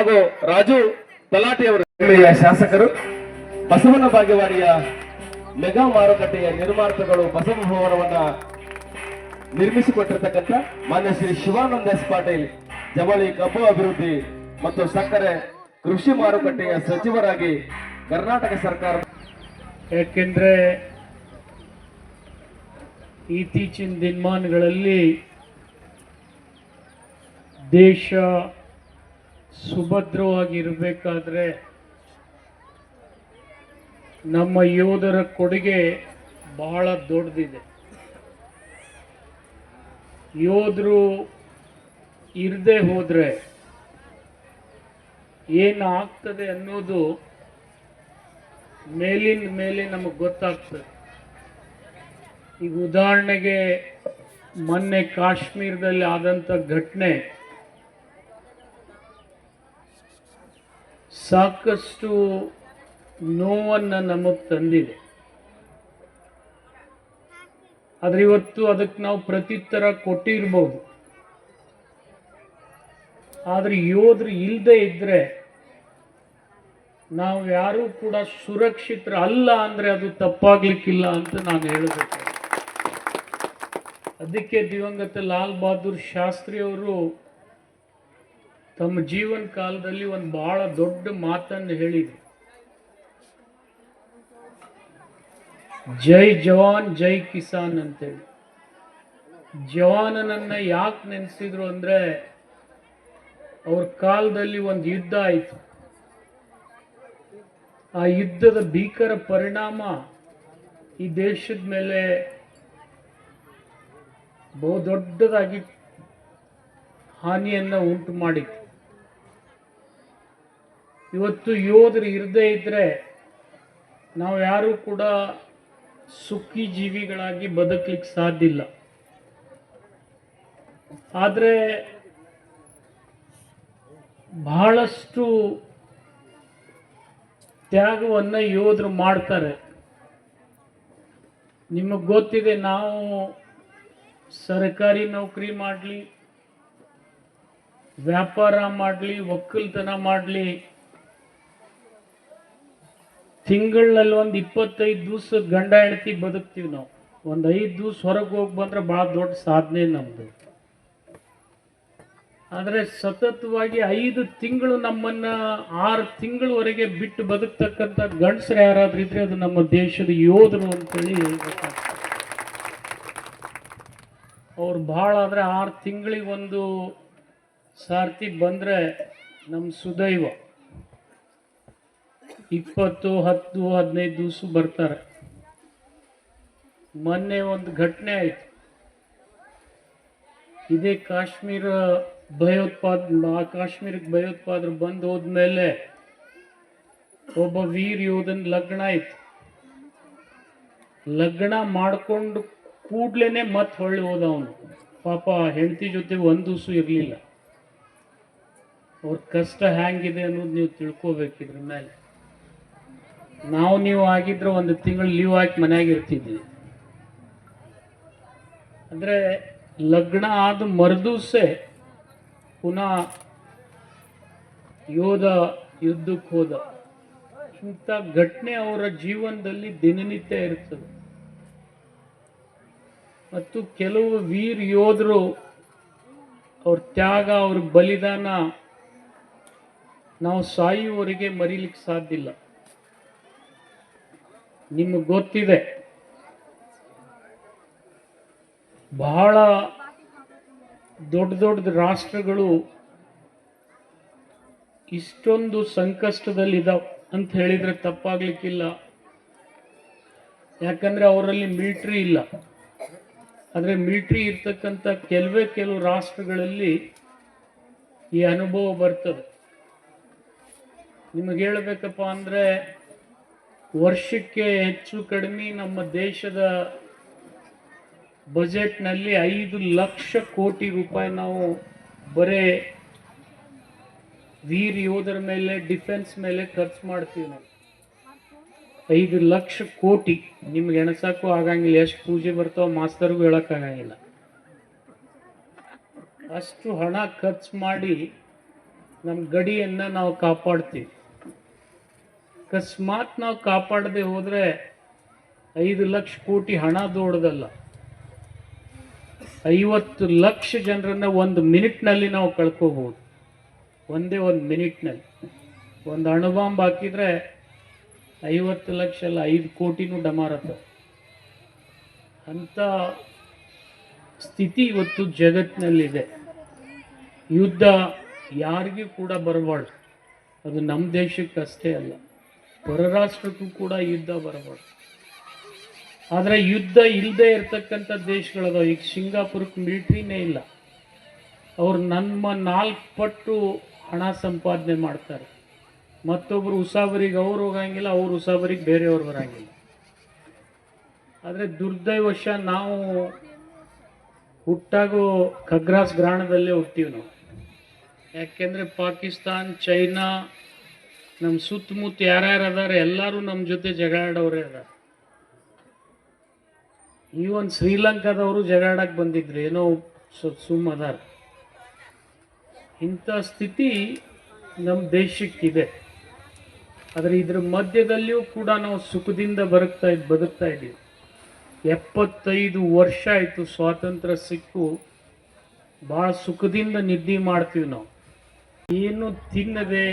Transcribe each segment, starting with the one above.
ಹಾಗೂ ರಾಜು ತಲಾಟೆಯವರು ಜಿಲ್ಲೆಯ ಶಾಸಕರು. ಬಸವನ ಭಾಗ್ಯವಾಡಿಯ ಮೆಗಾ ಮಾರುಕಟ್ಟೆಯ ನಿರ್ಮಾತೃಗಳು ಬಸವ ಭವನವನ್ನ ನಿರ್ಮಿಸಿಕೊಟ್ಟಿರ್ತಕ್ಕಂಥ ಮಾನ್ಯ ಶ್ರೀ ಶಿವಾನಂದ ಎಸ್ ಪಾಟೀಲ್ ಜವಳಿ ಕಬ್ಬು ಅಭಿವೃದ್ಧಿ ಮತ್ತು ಸಕ್ಕರೆ ಕೃಷಿ ಮಾರುಕಟ್ಟೆಯ ಸಚಿವರಾಗಿ ಕರ್ನಾಟಕ ಸರ್ಕಾರ ಏಕೆಂದ್ರೆ ಇತ್ತೀಚಿನ ದಿನಮಾನಗಳಲ್ಲಿ ದೇಶ ಸುಭದ್ರವಾಗಿರಬೇಕಾದ್ರೆ ನಮ್ಮ ಯೋಧರ ಕೊಡುಗೆ ಬಹಳ ದೊಡ್ಡದಿದೆ. ಯೋಧರು ಇರದೆ ಹೋದರೆ ಏನು ಆಗ್ತದೆ ಅನ್ನೋದು ಮೇಲಿನ ಮೇಲೆ ನಮಗೆ ಗೊತ್ತಾಗ್ತದೆ. ಈಗ ಉದಾಹರಣೆಗೆ ಮೊನ್ನೆ ಕಾಶ್ಮೀರದಲ್ಲಿ ಆದಂಥ ಘಟನೆ ಸಾಕಷ್ಟು ನೋವನ್ನು ನಮಗೆ ತಂದಿದೆ. ಆದರೆ ಇವತ್ತು ಅದಕ್ಕೆ ನಾವು ಪ್ರತ್ಯುತ್ತರ ಕೊಟ್ಟಿರ್ಬೋದು. ಆದರೆ ಯೋಧರು ಇಲ್ಲದೆ ಇದ್ದರೆ ನಾವು ಯಾರೂ ಕೂಡ ಸುರಕ್ಷಿತರ ಅಲ್ಲ ಅಂದರೆ ಅದು ತಪ್ಪಾಗ್ಲಿಕ್ಕಿಲ್ಲ ಅಂತ ನಾನು ಹೇಳಬೇಕು. ಅದಕ್ಕೆ ದಿವಂಗತ ಲಾಲ್ ಬಹದ್ದೂರ್ ಶಾಸ್ತ್ರಿ ಅವರು ತಮ್ಮ ಜೀವನ ಕಾಲದಲ್ಲಿ ಒಂದು ಬಹಳ ದೊಡ್ಡ ಮಾತನ್ನು ಹೇಳಿದರು ಜೈ ಜವಾನ್, ಜೈ ಕಿಸಾನ್ ಅಂತೇಳಿ. ಜವಾನನನ್ನ ಯಾಕೆ ನೆನೆಸಿದ್ರು ಅಂದರೆ ಅವ್ರ ಕಾಲದಲ್ಲಿ ಒಂದು ಯುದ್ಧ ಆಯಿತು. ಆ ಯುದ್ಧದ ಭೀಕರ ಪರಿಣಾಮ ಈ ದೇಶದ ಮೇಲೆ ಬಹು ದೊಡ್ಡದಾಗಿ ಹಾನಿಯನ್ನು ಉಂಟು ಮಾಡಿತು ಇವತ್ತು ಯೋಧರು ಇರದೇ ಇದ್ದರೆ ನಾವು ಯಾರೂ ಕೂಡ ಸುಖಿ ಜೀವಿಗಳಾಗಿ ಬದುಕಲಿಕ್ಕೆ ಸಾಧ್ಯ ಇಲ್ಲ. ಆದರೆ ಬಹಳಷ್ಟು ತ್ಯಾಗವನ್ನು ಯೋಧರು ಮಾಡ್ತಾರೆ. ನಿಮಗೆ ಗೊತ್ತಿದೆ, ನಾವು ಸರ್ಕಾರಿ ನೌಕರಿ ಮಾಡಲಿ, ವ್ಯಾಪಾರ ಮಾಡಲಿ, ಒಕ್ಕಲ್ತನ ಮಾಡಲಿ ತಿಂಗಳಲ್ಲಿ ಒಂದು ಇಪ್ಪತ್ತೈದು ದಿವಸ ಗಂಡ ಹೆಂಡತಿ ಬದುಕ್ತೀವಿ ನಾವು. ಒಂದು ಐದು ದಿವ್ಸ ಹೊರಗೆ ಹೋಗಿ ಬಂದ್ರೆ ಭಾಳ ದೊಡ್ಡ ಸಾಧನೆ ನಮ್ಮದು ಆದರೆ ಸತತವಾಗಿ ಐದು ತಿಂಗಳು ನಮ್ಮನ್ನು ಆರು ತಿಂಗಳವರೆಗೆ ಬಿಟ್ಟು ಬದುಕ್ತಕ್ಕಂಥ ಗಂಡಸರು ಯಾರಾದ್ರೂ ಇದ್ರೆ ಅದು ನಮ್ಮ ದೇಶದ ಯೋಧರು ಅಂತೇಳಿ ಅವ್ರು ಭಾಳ ಆದರೆ ಆರು ತಿಂಗಳಿಗೆ ಒಂದು ಸಾರ್ತಿ ಬಂದರೆ ನಮ್ಮ ಸುದೈವ. ಇಪ್ಪತ್ತು, ಹತ್ತು, ಹದಿನೈದು ದಿವಸ ಬರ್ತಾರೆ. ಮೊನ್ನೆ ಒಂದು ಘಟನೆ ಆಯಿತು. ಇದೇ ಕಾಶ್ಮೀರ ಭಯೋತ್ಪಾದ, ಆ ಕಾಶ್ಮೀರಕ್ಕೆ ಭಯೋತ್ಪಾದರು ಬಂದು ಹೋದ್ಮೇಲೆ ಒಬ್ಬ ವೀರ್ ಯೋಧನ ಲಗ್ನ ಆಯ್ತು. ಲಗ್ನ ಮಾಡಿಕೊಂಡು ಕೂಡ್ಲೇನೆ ಮತ್ತೆ ಹೊಳ್ಳಿ ಹೋದ ಅವನು. ಪಾಪ ಹೆಂಡತಿ ಜೊತೆ ಒಂದು ದಿವಸ ಇರಲಿಲ್ಲ. ಅವ್ರ ಕಷ್ಟ ಹ್ಯಾಂಗಿದೆ ಅನ್ನೋದು ನೀವು ತಿಳ್ಕೋಬೇಕಿದ್ರ ಮೇಲೆ ನಾವು ನೀವು ಆಗಿದ್ರೆ ಒಂದು ತಿಂಗಳು ಲೀವ್ ಹಾಕಿ ಮನ್ಯಾಗ ಇರ್ತಿದ್ವಿ. ಅಂದರೆ ಲಗ್ನ ಆದ ಮರುದಿವ್ಸೆ ಪುನಃ ಯೋಧ ಯುದ್ಧಕ್ಕೆ ಹೋದ. ಇಂಥ ಘಟನೆ ಅವರ ಜೀವನದಲ್ಲಿ ದಿನನಿತ್ಯ ಇರ್ತದೆ. ಮತ್ತು ಕೆಲವು ವೀರ್ ಯೋಧರು ಅವ್ರ ತ್ಯಾಗ, ಅವ್ರ ಬಲಿದಾನ ನಾವು ಸಾಯುವವರಿಗೆ ಮರೀಲಿಕ್ಕೆ ಸಾಧ್ಯ ಇಲ್ಲ. ನಿಮಗೆ ಗೊತ್ತಿದೆ. ಬಹಳ ದೊಡ್ಡ ದೊಡ್ಡ ರಾಷ್ಟ್ರಗಳು ಇಷ್ಟೊಂದು ಸಂಕಷ್ಟದಲ್ಲಿದ್ದಾವೆ ಅಂತ ಹೇಳಿದ್ರೆ ತಪ್ಪಾಗ್ಲಿಕ್ಕಿಲ್ಲ. ಯಾಕಂದ್ರೆ ಅವರಲ್ಲಿ ಮಿಲ್ಟ್ರಿ ಇಲ್ಲ. ಆದರೆ ಮಿಲ್ಟ್ರಿ ಇರ್ತಕ್ಕಂಥ ಕೆಲವೇ ಕೆಲವು ರಾಷ್ಟ್ರಗಳಲ್ಲಿ ಈ ಅನುಭವ ಬರ್ತದೆ. ನಿಮಗೆ ಹೇಳಬೇಕಪ್ಪ ಅಂದರೆ ವರ್ಷಕ್ಕೆ ಹೆಚ್ಚು ಕಡಿಮೆ ನಮ್ಮ ದೇಶದ ಬಜೆಟ್ನಲ್ಲಿ ಐದು ಲಕ್ಷ ಕೋಟಿ ರೂಪಾಯಿ ನಾವು ಬರೇ ವೀರ್ ಯೋಧರ ಮೇಲೆ, ಡಿಫೆನ್ಸ್ ಮೇಲೆ ಖರ್ಚು ಮಾಡ್ತೀವಿ ನಾವು. ಐದು ಲಕ್ಷ ಕೋಟಿ. ನಿಮ್ಗೆ ಎಣಸಕ್ಕೂ ಆಗಂಗಿಲ್ಲ, ಎಷ್ಟು ಪೂಜೆ ಬರ್ತಾವ ಮಾಸ್ತರ್ಗೂ ಹೇಳೋಕ್ಕಾಗಂಗಿಲ್ಲ ಅಷ್ಟು ಹಣ ಖರ್ಚು ಮಾಡಿ ನಮ್ಮ ಗಡಿಯನ್ನು ನಾವು ಕಾಪಾಡ್ತೀವಿ. ಅಕಸ್ಮಾತ್ ನಾವು ಕಾಪಾಡದೆ ಹೋದರೆ ಐದು ಲಕ್ಷ ಕೋಟಿ ಹಣ ದೊಡ್ಡದಲ್ಲ. ಐವತ್ತು ಲಕ್ಷ ಜನರನ್ನ ಒಂದು ಮಿನಿಟ್ನಲ್ಲಿ ನಾವು ಕಳ್ಕೋಬಹುದು ಒಂದೇ ಒಂದು ಮಿನಿಟ್ನಲ್ಲಿ. ಒಂದು ಅಣುಬಾಂಬ್ ಹಾಕಿದ್ರೆ ಐವತ್ತು ಲಕ್ಷ ಅಲ್ಲ, ಐದು ಕೋಟಿನೂ ಡಮಾರತ್ತ. ಅಂಥ ಸ್ಥಿತಿ ಇವತ್ತು ಜಗತ್ತಿನಲ್ಲಿದೆ. ಯುದ್ಧ ಯಾರಿಗೂ ಕೂಡ ಬರಬಾರ್ದು. ಅದು ನಮ್ಮ ದೇಶಕ್ಕೆ ಅಷ್ಟೇ ಅಲ್ಲ. ಪರರಾಷ್ಟ್ರಕ್ಕೂ ಕೂಡ ಯುದ್ಧ ಬರಬಾರ್ದು. ಆದರೆ ಯುದ್ಧ ಇಲ್ಲದೆ ಇರತಕ್ಕಂಥ ದೇಶಗಳದಾವ. ಈಗ ಸಿಂಗಾಪುರಕ್ಕೆ ಮಿಲಿಟ್ರಿನೇ ಇಲ್ಲ. ಅವರು ನಮ್ಮ ನಾಲ್ಕು ಪಟ್ಟು ಹಣ ಸಂಪಾದನೆ ಮಾಡ್ತಾರೆ. ಮತ್ತೊಬ್ಬರು ಉಸಾಬರಿಗೆ ಅವ್ರು ಹೋಗಂಗಿಲ್ಲ, ಅವ್ರು ಉಸಾಬರಿಗೆ ಬೇರೆಯವ್ರು ಬರಂಗಿಲ್ಲ. ಆದರೆ ದುರ್ದೈವಶ ನಾವು ಹುಟ್ಟಾಗೋ ಖಗ್ರಾಸ್ ಗ್ರಾಣದಲ್ಲೇ ಹೋಗ್ತೀವಿ ನಾವು. ಯಾಕೆಂದರೆ ಪಾಕಿಸ್ತಾನ್, ಚೈನಾ ನಮ್ಮ ಸುತ್ತಮುತ್ತ ಯಾರ್ಯಾರು ಅದಾರ, ಎಲ್ಲರೂ ನಮ್ಮ ಜೊತೆ ಜಗಳಾಡೋರೇ ಅದಾರ ಈವನ್ ಶ್ರೀಲಂಕಾದವರು ಜಗಳಾಡಕ್ಕೆ ಬಂದಿದ್ರು, ಏನೋ ಸುಮ್ಮ ಅದಾರ. ಇಂಥ ಸ್ಥಿತಿ ನಮ್ಮ ದೇಶಕ್ಕಿದೆ ಆದರೆ ಇದ್ರ ಮಧ್ಯದಲ್ಲಿಯೂ ಕೂಡ ನಾವು ಸುಖದಿಂದ ಬದುಕ್ತಾ ಇದ್, ಬದುಕ್ತಾ ಇದ್ದೀವಿ. ಎಪ್ಪತ್ತೈದು ವರ್ಷ ಆಯಿತು ಸ್ವಾತಂತ್ರ್ಯ ಸಿಕ್ಕು, ಭಾಳ ಸುಖದಿಂದ ನಿದ್ದೆ ಮಾಡ್ತೀವಿ ನಾವು. ಏನು ತಿನ್ನದೆ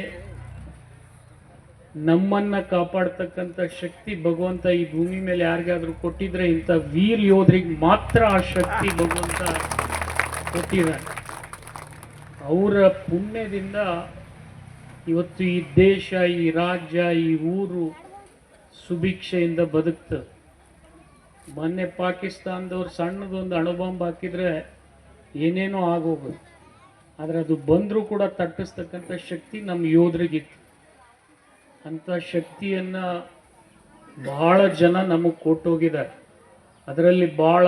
ನಮ್ಮನ್ನ ಕಾಪಾಡ್ತಕ್ಕಂಥ ಶಕ್ತಿ ಭಗವಂತ ಈ ಭೂಮಿ ಮೇಲೆ ಯಾರಿಗಾದ್ರೂ ಕೊಟ್ಟಿದ್ರೆ ಇಂಥ ವೀರ್ ಯೋಧರಿಗೆ ಮಾತ್ರ ಆ ಶಕ್ತಿ ಭಗವಂತ ಕೊಟ್ಟಿದ್ದಾರೆ. ಅವರ ಪುಣ್ಯದಿಂದ ಇವತ್ತು ಈ ದೇಶ, ಈ ರಾಜ್ಯ, ಈ ಊರು ಸುಭಿಕ್ಷೆಯಿಂದ ಬದುಕ್ತ ಮೊನ್ನೆ ಪಾಕಿಸ್ತಾನದವ್ರು ಸಣ್ಣದೊಂದು ಅಣುಬಾಂಬ್ ಹಾಕಿದ್ರೆ ಏನೇನೋ ಆಗೋಗೋದು ಆದರೆ ಅದು ಬಂದರೂ ಕೂಡ ತಟ್ಟಿಸ್ತಕ್ಕಂಥ ಶಕ್ತಿ ನಮ್ಮ ಯೋಧರಿಗಿತ್ತು. ಅಂಥ ಶಕ್ತಿಯನ್ನು ಬಹಳ ಜನ ನಮಗೆ ಕೊಟ್ಟೋಗಿದ್ದಾರೆ. ಅದರಲ್ಲಿ ಭಾಳ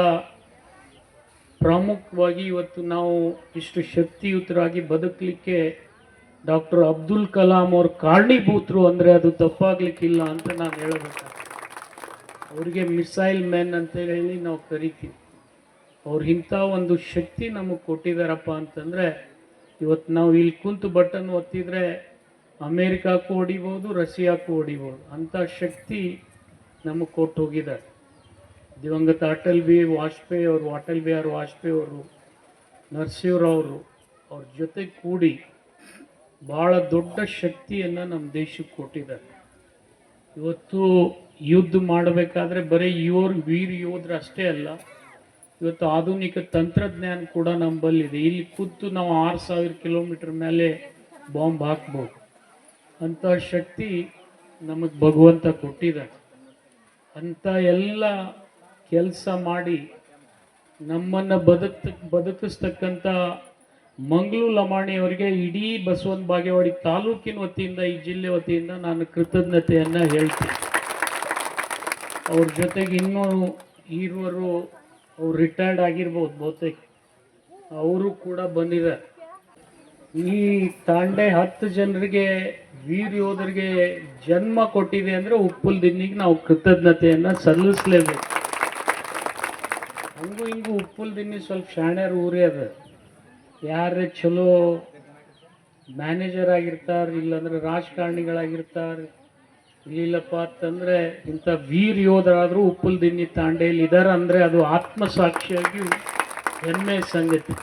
ಪ್ರಾಮುಖ್ಯವಾಗಿ ಇವತ್ತು ನಾವು ಇಷ್ಟು ಶಕ್ತಿಯುತರಾಗಿ ಬದುಕಲಿಕ್ಕೆ ಡಾಕ್ಟರ್ ಅಬ್ದುಲ್ ಕಲಾಂ ಅವ್ರ ಕಾರಣೀಭೂತರು ಅಂದರೆ ಅದು ತಪ್ಪಾಗ್ಲಿಕ್ಕಿಲ್ಲ ಅಂತ ನಾನು ಹೇಳಬೇಕು. ಅವ್ರಿಗೆ ಮಿಸೈಲ್ ಮ್ಯಾನ್ ಅಂತ ಹೇಳಿ ನಾವು ಕರಿತೀವಿ. ಅವ್ರು ಇಂಥ ಒಂದು ಶಕ್ತಿ ನಮಗೆ ಕೊಟ್ಟಿದ್ದಾರಪ್ಪ ಅಂತಂದರೆ ಇವತ್ತು ನಾವು ಇಲ್ಲಿ ಕುಂತು ಬಟನ್ ಒತ್ತಿದ್ರೆ ಅಮೇರಿಕಾಕ್ಕೂ ಹೊಡಿಬೋದು ರಷ್ಯಾಕ್ಕೂ ಹೊಡಿಬೋದು ಅಂಥ ಶಕ್ತಿ ನಮಗೆ ಕೊಟ್ಟು ಹೋಗಿದ್ದಾರೆ ದಿವಂಗತ ಅಟಲ್ ಬಿ ವಾಜಪೇಯಿ ಅವರು, ಅಟಲ್ ಬಿಹಾರಿ ವಾಜಪೇಯಿ ಅವರು ನರಸಿಂಹರಾವರು ಅವ್ರ ಜೊತೆ ಕೂಡಿ ಭಾಳ ದೊಡ್ಡ ಶಕ್ತಿಯನ್ನು ನಮ್ಮ ದೇಶಕ್ಕೆ ಕೊಟ್ಟಿದ್ದಾರೆ. ಇವತ್ತು ಯುದ್ಧ ಮಾಡಬೇಕಾದ್ರೆ ಬರೀ ಇವರು ವೀರ್ ಯೋಧರು ಅಷ್ಟೇ ಅಲ್ಲ, ಇವತ್ತು ಆಧುನಿಕ ತಂತ್ರಜ್ಞಾನ ಕೂಡ ನಮ್ಮಲ್ಲಿದೆ. ಇಲ್ಲಿ ಕೂತು ನಾವು ಆರು ಸಾವಿರ ಕಿಲೋಮೀಟರ್ ಮೇಲೆ ಬಾಂಬ್ ಹಾಕ್ಬೋದು. ಅಂಥ ಶಕ್ತಿ ನಮಗೆ ಭಗವಂತ ಕೊಟ್ಟಿದ್ದಾನೆ ಅಂತ ಎಲ್ಲ ಕೆಲಸ ಮಾಡಿ ನಮ್ಮನ್ನು ಬದುಕ್ ಬದುಕಿಸ್ತಕ್ಕಂಥ ಲಮಾಣಿ ಅವರಿಗೆ ಇಡೀ ಬಸವನ ಬಾಗೇವಾಡಿ ತಾಲೂಕಿನ ವತಿಯಿಂದ, ಈ ಜಿಲ್ಲೆ ವತಿಯಿಂದ ನಾನು ಕೃತಜ್ಞತೆಯನ್ನು ಹೇಳ್ತೀನಿ. ಅವ್ರ ಜೊತೆಗೆ ಇನ್ನೂ ಈರುವರು ಅವ್ರು ರಿಟೈರ್ಡ್ ಆಗಿರ್ಬೋದು ಬಹುತೇಕ. ಅವರು ಕೂಡ ಬಂದಿದ್ದಾರೆ. ಈ ತಾಂಡೆ ಹತ್ತು ಜನರಿಗೆ, ವೀರ ಯೋಧರಿಗೆ ಜನ್ಮ ಕೊಟ್ಟಿದೆ ಅಂದರೆ ಉಪ್ಪುಲ್ ದಿನ್ನಿಗೆ ನಾವು ಕೃತಜ್ಞತೆಯನ್ನು ಸಲ್ಲಿಸಲೇಬೇಕು. ಹಂಗೂ ಹಿಂಗೂ ಉಪ್ಪುಲ್ ದಿನ್ನಿ ಸ್ವಲ್ಪ ಶಾಣ್ಯರ ಊರೇ ಅದ. ಯಾರೇ ಚಲೋ ಮ್ಯಾನೇಜರ್ ಆಗಿರ್ತಾರೆ, ಇಲ್ಲಾಂದ್ರೆ ರಾಜಕಾರಣಿಗಳಾಗಿರ್ತಾರೆ ಇಲ್ಲಪ್ಪ ಅಂತಂದ್ರೆ ಇಂಥ ವೀರ ಯೋಧರಾದರೂ ಉಪ್ಪುಲ್ ದಿನ್ನಿ ತಾಂಡೆಯಲ್ಲಿ ಇದ್ದಾರೆ ಅಂದರೆ ಅದು ಆತ್ಮಸಾಕ್ಷಿಯಾಗಿ ಹೆಮ್ಮೆ ಸಂಗತಿ.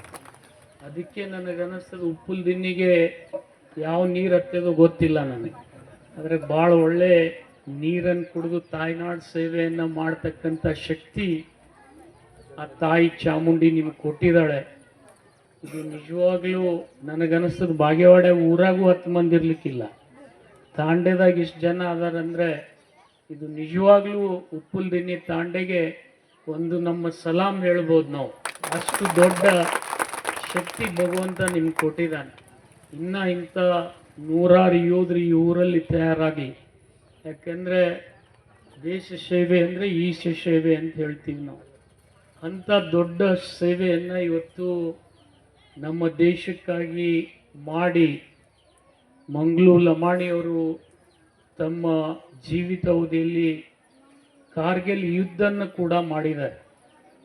ಅದಕ್ಕೆ ನನಗನ್ನಿಸ್ತದೆ ಉಪ್ಪುಲ್ ದಿನ್ನಿಗೆ ಯಾವ ನೀರು ಹತ್ತೋದು ಗೊತ್ತಿಲ್ಲ ನನಗೆ. ಆದರೆ ಭಾಳ ಒಳ್ಳೆ ನೀರನ್ನು ಕುಡಿದು ತಾಯ್ನಾಡು ಸೇವೆಯನ್ನು ಮಾಡ್ತಕ್ಕಂಥ ಶಕ್ತಿ ಆ ತಾಯಿ ಚಾಮುಂಡಿ ನಿಮ್ಗೆ ಕೊಟ್ಟಿದ್ದಾಳೆ. ಇದು ನಿಜವಾಗ್ಲೂ ನನಗನ್ನಿಸ್ತದೆ ಬಾಗೇವಾಡೆ ಊರಾಗೂ ಹತ್ತು ಮಂದಿ ಇರ್ಲಿಕ್ಕಿಲ್ಲ. ತಾಂಡೆದಾಗ ಇಷ್ಟು ಜನ ಅದಾರಂದ್ರೆ ಇದು ನಿಜವಾಗ್ಲೂ ಉಪ್ಪುಲ್ ದಿನ್ನಿ ತಾಂಡೆಗೆ ಒಂದು ನಮ್ಮ ಸಲಾಂ ಹೇಳ್ಬೋದು ನಾವು. ಅಷ್ಟು ದೊಡ್ಡ ಶಕ್ತಿ ಭಗವಂತ ನಿಮ್ಗೆ ಕೊಟ್ಟಿದ್ದಾನೆ. ಇನ್ನ ಇಂಥ ನೂರಾರು ಯೋಧರು ಈ ಊರಲ್ಲಿ ತಯಾರಾಗಿ, ಯಾಕೆಂದರೆ ದೇಶ ಸೇವೆ ಅಂದರೆ ಈಶ ಸೇವೆ ಅಂತ ಹೇಳ್ತೀವಿ ನಾವು. ಅಂಥ ದೊಡ್ಡ ಸೇವೆಯನ್ನು ಇವತ್ತು ನಮ್ಮ ದೇಶಕ್ಕಾಗಿ ಮಾಡಿ ಮಂಗಳೂ ಲಮಾಣಿಯವರು ತಮ್ಮ ಜೀವಿತಾವಧಿಯಲ್ಲಿ ಕಾರ್ಗಿಲ್ ಯುದ್ಧನ ಕೂಡ ಮಾಡಿದ್ದಾರೆ.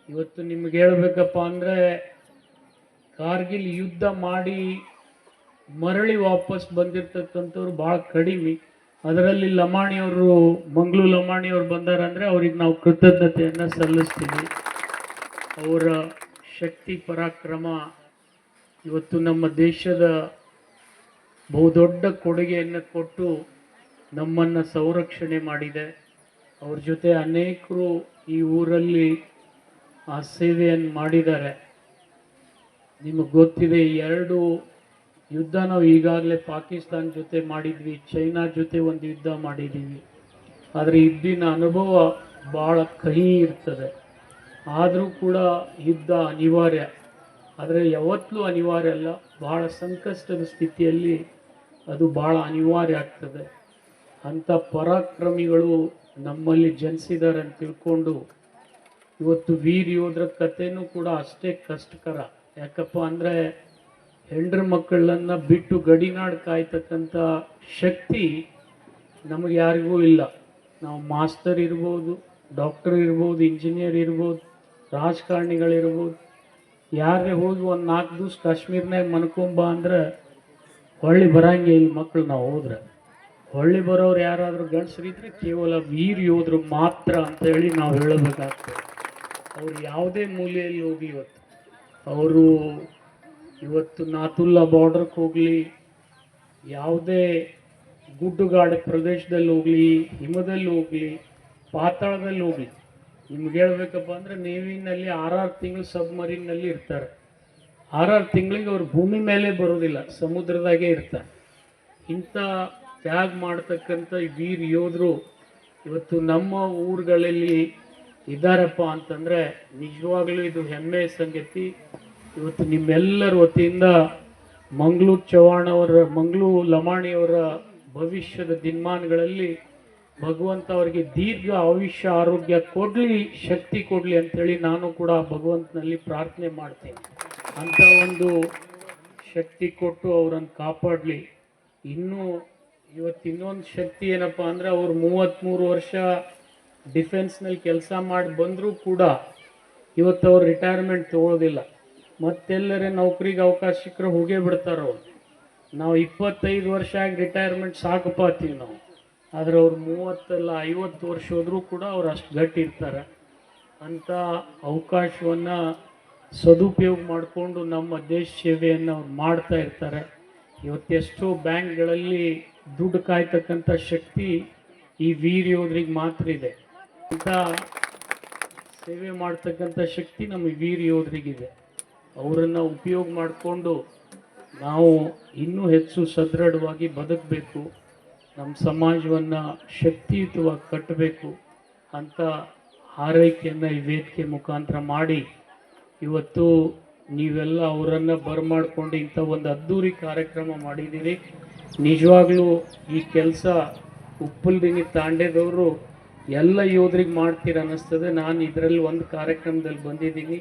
ಇವತ್ತು ನಿಮ್ಗೆ ಹೇಳ್ಬೇಕಪ್ಪ ಅಂದರೆ ಕಾರ್ಗಿಲ್ ಯುದ್ಧ ಮಾಡಿ ಮರಳಿ ವಾಪಸ್ ಬಂದಿರ್ತಕ್ಕಂಥವ್ರು ಭಾಳ ಕಡಿಮೆ. ಅದರಲ್ಲಿ ಲಮಾಣಿಯವರು ಮಂಗ್ಳು ಲಮಾಣಿಯವರು ಬಂದಾರಂದರೆ ಅವ್ರಿಗೆ ನಾವು ಕೃತಜ್ಞತೆಯನ್ನು ಸಲ್ಲಿಸ್ತೀವಿ. ಅವರ ಶಕ್ತಿ ಪರಾಕ್ರಮ ಇವತ್ತು ನಮ್ಮ ದೇಶದ ಬಹುದೊಡ್ಡ ಕೊಡುಗೆಯನ್ನು ಕೊಟ್ಟು ನಮ್ಮನ್ನು ಸಂರಕ್ಷಣೆ ಮಾಡಿದೆ. ಅವ್ರ ಜೊತೆ ಅನೇಕರು ಈ ಊರಲ್ಲಿ ಆ ಸೇವೆಯನ್ನು ಮಾಡಿದ್ದಾರೆ. ನಿಮಗೆ ಗೊತ್ತಿದೆ ಎರಡು ಯುದ್ಧ ನಾವು ಈಗಾಗಲೇ ಪಾಕಿಸ್ತಾನ ಜೊತೆ ಮಾಡಿದ್ವಿ, ಚೈನಾ ಜೊತೆ ಒಂದು ಯುದ್ಧ ಮಾಡಿದ್ದೀವಿ ಆದರೆ ಇದ್ದಿನ ಅನುಭವ ಭಾಳ ಕಹಿ ಇರ್ತದೆ. ಆದರೂ ಕೂಡ ಯುದ್ಧ ಅನಿವಾರ್ಯ. ಆದರೆ ಯಾವತ್ತೂ ಅನಿವಾರ್ಯ ಅಲ್ಲ ಭಾಳ ಸಂಕಷ್ಟದ ಸ್ಥಿತಿಯಲ್ಲಿ ಅದು ಭಾಳ ಅನಿವಾರ್ಯ ಆಗ್ತದೆ. ಅಂಥ ಪರಾಕ್ರಮಿಗಳು ನಮ್ಮಲ್ಲಿ ಜನಿಸಿದ್ದಾರೆ ಅಂತ ತಿಳ್ಕೊಂಡು ಇವತ್ತು ವೀರ್ ಯೋಧರ ಕಥೆನೂ ಕೂಡ ಅಷ್ಟೇ ಕಷ್ಟಕರ. ಯಾಕಪ್ಪ ಅಂದರೆ ಹೆಂಡ್ರ ಮಕ್ಕಳನ್ನ ಬಿಟ್ಟು ಗಡಿನಾಡು ಕಾಯ್ತಕ್ಕಂಥ ಶಕ್ತಿ ನಮಗೆ ಯಾರಿಗೂ ಇಲ್ಲ. ನಾವು ಮಾಸ್ತರ್ ಇರ್ಬೋದು, ಡಾಕ್ಟರ್ ಇರ್ಬೋದು, ಇಂಜಿನಿಯರ್ ಇರ್ಬೋದು, ರಾಜಕಾರಣಿಗಳಿರ್ಬೋದು. ಯಾರೇ ಹೋಗಿ ಒಂದು ನಾಲ್ಕು ದಿವ್ಸ ಕಾಶ್ಮೀರ್ನಾಗ ಮನ್ಕೊಂಬ ಅಂದ್ರೆ ಹೊಳ್ಳಿ ಬರಂಗೆ ಇಲ್ಲಿ ಮಕ್ಕಳು ನಾವು ಹೋದ್ರೆ. ಹೊಳ್ಳಿ ಬರೋರು ಯಾರಾದರೂ ಗಂಡಸರಿದ್ರೆ ಕೇವಲ ವೀರ್ ಯೋಧರು ಮಾತ್ರ ಅಂತ ಹೇಳಿ ನಾವು ಹೇಳಬೇಕಾಗ್ತದೆ. ಅವ್ರು ಯಾವುದೇ ಮೂಲೆಯಲ್ಲಿ ಹೋಗಿ ಇವತ್ತು ಅವರು ಇವತ್ತು ನಾತುಲ್ಲಾ ಬಾರ್ಡರ್ಗೆ ಹೋಗಲಿ, ಯಾವುದೇ ಗುಡ್ಡುಗಾಡು ಪ್ರದೇಶದಲ್ಲಿ ಹೋಗಲಿ, ಹಿಮದಲ್ಲಿ ಹೋಗಲಿ, ಪಾತಾಳದಲ್ಲಿ ಹೋಗಲಿ. ನಿಮ್ಗೆ ಹೇಳ್ಬೇಕಪ್ಪ ಅಂದರೆ ನೇವಿನಲ್ಲಿ ಆರಾರು ತಿಂಗಳು ಸಬ್ಮರೀನ್ನಲ್ಲಿ ಇರ್ತಾರೆ. ಆರಾರು ತಿಂಗಳಿಗೆ ಅವ್ರು ಭೂಮಿ ಮೇಲೆ ಬರೋದಿಲ್ಲ, ಸಮುದ್ರದಾಗೆ ಇರ್ತಾರೆ. ಇಂಥ ತ್ಯಾಗ ಮಾಡ್ತಕ್ಕಂಥ ವೀರ್ ಯೋಧರು ಇವತ್ತು ನಮ್ಮ ಊರುಗಳಲ್ಲಿ ಇದ್ದಾರಪ್ಪ ಅಂತಂದರೆ ನಿಜವಾಗ್ಲೂ ಇದು ಹೆಮ್ಮೆಯ ಸಂಗತಿ. ಇವತ್ತು ನಿಮ್ಮೆಲ್ಲರ ವತಿಯಿಂದ ಮಂಗಳೂರು ಅವರ, ಮಂಗಳೂರು ಲಮಾಣಿಯವರ ಭವಿಷ್ಯದ ದಿನಮಾನಗಳಲ್ಲಿ ಭಗವಂತ ಅವರಿಗೆ ದೀರ್ಘ ಆಯುಷ್ಯ, ಆರೋಗ್ಯ ಕೊಡಲಿ, ಶಕ್ತಿ ಕೊಡಲಿ ಅಂತೇಳಿ ನಾನು ಕೂಡ ಭಗವಂತನಲ್ಲಿ ಪ್ರಾರ್ಥನೆ ಮಾಡ್ತೀನಿ. ಅಂಥ ಒಂದು ಶಕ್ತಿ ಕೊಟ್ಟು ಅವರನ್ನು ಕಾಪಾಡಲಿ. ಇನ್ನೂ ಇವತ್ತು ಇನ್ನೊಂದು ಶಕ್ತಿ ಏನಪ್ಪ ಅಂದರೆ ಅವ್ರು ಮೂವತ್ತ್ಮೂರು ವರ್ಷ ಡಿಫೆನ್ಸ್ನಲ್ಲಿ ಕೆಲಸ ಮಾಡಿ ಬಂದರೂ ಕೂಡ ಇವತ್ತು ಅವ್ರು ರಿಟೈರ್ಮೆಂಟ್ ತೊಗೊಳೋದಿಲ್ಲ. ಮತ್ತೆಲ್ಲರೇ ನೌಕರಿಗೆ ಅವಕಾಶ ಸಿಕ್ಕರೆ ಹೋಗೇ ಬಿಡ್ತಾರೆ? ಅವ್ರು ನಾವು ಇಪ್ಪತ್ತೈದು ವರ್ಷ ಆಗಿ ರಿಟೈರ್ಮೆಂಟ್ ಸಾಕಪ್ಪ ಅತ್ತೀವಿ ನಾವು. ಆದರೆ ಅವ್ರು ಮೂವತ್ತಲ್ಲ ಐವತ್ತು ವರ್ಷ ಹೋದರೂ ಕೂಡ ಅವ್ರು ಅಷ್ಟು ಗಟ್ಟಿ ಇರ್ತಾರೆ. ಅಂಥ ಅವಕಾಶವನ್ನು ಸದುಪಯೋಗ ಮಾಡಿಕೊಂಡು ನಮ್ಮ ದೇಶ ಸೇವೆಯನ್ನು ಅವ್ರು ಮಾಡ್ತಾ ಇರ್ತಾರೆ. ಇವತ್ತೆಷ್ಟೋ ಬ್ಯಾಂಕ್ಗಳಲ್ಲಿ ದುಡ್ಡು ಕಾಯ್ತಕ್ಕಂಥ ಶಕ್ತಿ ಈ ವೀರ್ ಯೋಧರಿಗೆ ಮಾತ್ರ ಇದೆ. ಅಂಥ ಸೇವೆ ಮಾಡ್ತಕ್ಕಂಥ ಶಕ್ತಿ ನಮ್ಮ ವೀರ ಯೋಧರಿಗಿದೆ ಅವರನ್ನು ಉಪಯೋಗ ಮಾಡಿಕೊಂಡು ನಾವು ಇನ್ನೂ ಹೆಚ್ಚು ಸದೃಢವಾಗಿ ಬದುಕಬೇಕು. ನಮ್ಮ ಸಮಾಜವನ್ನು ಶಕ್ತಿಯುತವಾಗಿ ಕಟ್ಟಬೇಕು ಅಂತ ಹಾರೈಕೆಯನ್ನು ಈ ವೇದಿಕೆ ಮುಖಾಂತರ ಮಾಡಿ ಇವತ್ತು ನೀವೆಲ್ಲ ಅವರನ್ನು ಬರಮಾಡ್ಕೊಂಡು ಇಂಥ ಒಂದು ಅದ್ಧೂರಿ ಕಾರ್ಯಕ್ರಮ ಮಾಡಿದ್ದೀರಿ. ನಿಜವಾಗ್ಲೂ ಈ ಕೆಲಸ ಉಪ್ಪಲ್ದಿನಿ ತಾಂಡೆದವರು ಎಲ್ಲ ಯೋಧರಿಗೆ ಮಾಡ್ತೀರ ಅನ್ನಿಸ್ತದೆ. ನಾನು ಇದರಲ್ಲಿ ಒಂದು ಕಾರ್ಯಕ್ರಮದಲ್ಲಿ ಬಂದಿದ್ದೀನಿ.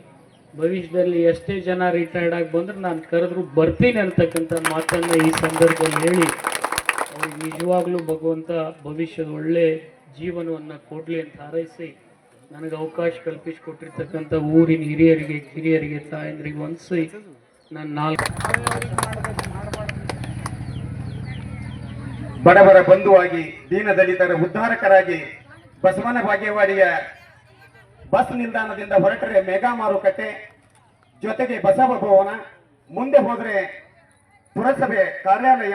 ಭವಿಷ್ಯದಲ್ಲಿ ಎಷ್ಟೇ ಜನ ರಿಟೈರ್ಡ್ ಆಗಿ ಬಂದ್ರೆ ನಾನು ಕರೆದ್ರು ಬರ್ತೀನಿ ಅಂತಕ್ಕಂಥ ಮಾತನ್ನು ಈ ಸಂದರ್ಭದಲ್ಲಿ ಹೇಳಿ, ಅವ್ರಿಗೆ ನಿಜವಾಗ್ಲೂ ಭಗವಂತ ಭವಿಷ್ಯದ ಒಳ್ಳೆ ಜೀವನವನ್ನು ಕೊಡಲಿ ಅಂತ ಹಾರೈಸಿ, ನನಗೆ ಅವಕಾಶ ಕಲ್ಪಿಸಿಕೊಟ್ಟಿರ್ತಕ್ಕಂಥ ಊರಿನ ಹಿರಿಯರಿಗೆ, ಕಿರಿಯರಿಗೆ, ತಾಯಂದ್ರಿಗೆ ಒಂದ್ಸಿ ನಾನು ನಾಲ್ಕು ಬಡವರ ಬಂಧುವಾಗಿ ದೀನ ದಲಿತರ ಉದ್ಧಾರಕರಾಗಿ ಬಸವನ ಬಾಗೇವಾಡಿಯ ಬಸ್ ನಿಲ್ದಾಣದಿಂದ ಹೊರಟರೆ ಮೆಗಾ ಮಾರುಕಟ್ಟೆ ಜೊತೆಗೆ ಬಸವ ಭವನ ಮುಂದೆ ಹೋದರೆ ಪುರಸಭೆ ಕಾರ್ಯಾಲಯ.